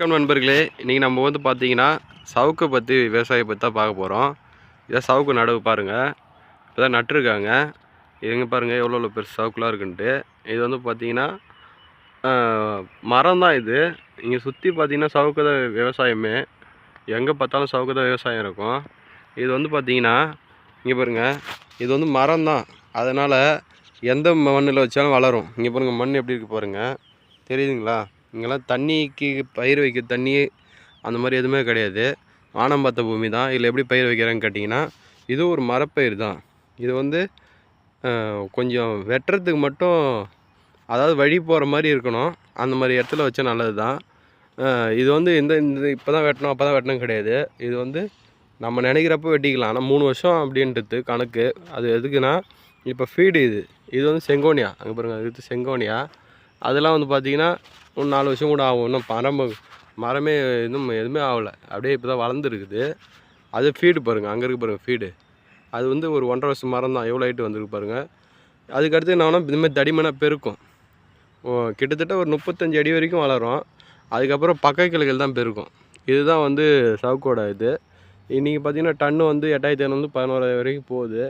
வணக்கம் நண்பர்களே. இன்றைக்கி நம்ம வந்து பார்த்தீங்கன்னா சவுக்கை பற்றி விவசாயம் பற்றி தான் பார்க்க போகிறோம் இதான் சவுக்கு நடவு பாருங்கள் இப்போ தான் நட்டுருக்காங்க. இதுங்க பாருங்கள் எவ்வளோ எவ்வளோ பெருசு சவுக்குலாம் இருக்குன்ட்டு. இது வந்து பார்த்திங்கன்னா மரம் தான் இது. இங்கே சுற்றி பார்த்தீங்கன்னா சவுக்கு தான் விவசாயமே. எங்கே பார்த்தாலும் சவுக்கு தான் விவசாயம் இருக்கும். இது வந்து பார்த்தீங்கன்னா இங்கே பாருங்கள் இது வந்து மரம் தான். அதனால் எந்த மண்ணில் வச்சாலும் வளரும். இங்கே பாருங்கள் மண் எப்படி இருக்குது பாருங்கள் தெரியுதுங்களா? இங்கெல்லாம் தண்ணிக்கு பயிர் வைக்க தண்ணி அந்த மாதிரி எதுவுமே கிடையாது. வானம் பார்த்த பூமி தான். இதில் எப்படி பயிர் வைக்கிறேன்னு கேட்டிங்கன்னா இது ஒரு மரப்பயிர் தான். இது வந்து கொஞ்சம் வெட்டுறதுக்கு மட்டும் அதாவது வழி போகிற மாதிரி இருக்கணும். அந்த மாதிரி இடத்துல வச்சா நல்லது தான். இது வந்து இந்த இந்த இப்போ தான் வெட்டணும் அப்போ தான் வெட்டணும் கிடையாது. இது வந்து நம்ம நினைக்கிறப்ப வெட்டிக்கலாம். ஆனால் மூணு வருஷம் அப்படின்றது கணக்கு. அது எதுக்குன்னா இப்போ ஃபீடு இது. இது வந்து செங்கோனியா. அங்கே பாருங்கள் இது செங்கோனியா. அதெல்லாம் வந்து பார்த்தீங்கன்னா இன்னும் நாலு வருஷம் கூட ஆகும். இன்னும் மரம் மரமே இன்னும் எதுவுமே ஆகலை. அப்படியே இப்போ தான் வளர்ந்துருக்குது. அது ஃபீடு பாருங்கள் அங்கே இருக்கு பாருங்கள் ஃபீடு அது வந்து ஒரு ஒன்றரை வருஷம் மரம் தான். எவ்வளோ ஹைட்டு வந்திருக்கு பாருங்கள் அதுக்கடுத்து என்னன்னா இதுமாதிரி தடிமனாக பெருக்கும். கிட்டத்தட்ட ஒரு முப்பத்தஞ்சு அடி வரைக்கும் வளரும். அதுக்கப்புறம் பக்க கிளைகள் தான் பெருக்கும் இதுதான் வந்து சவுக்கோட இது. இன்றைக்கி பார்த்தீங்கன்னா டன்னு வந்து எட்டாயிரத்தி ஐநூறு பதினோராயிரம் வரைக்கும் போகுது.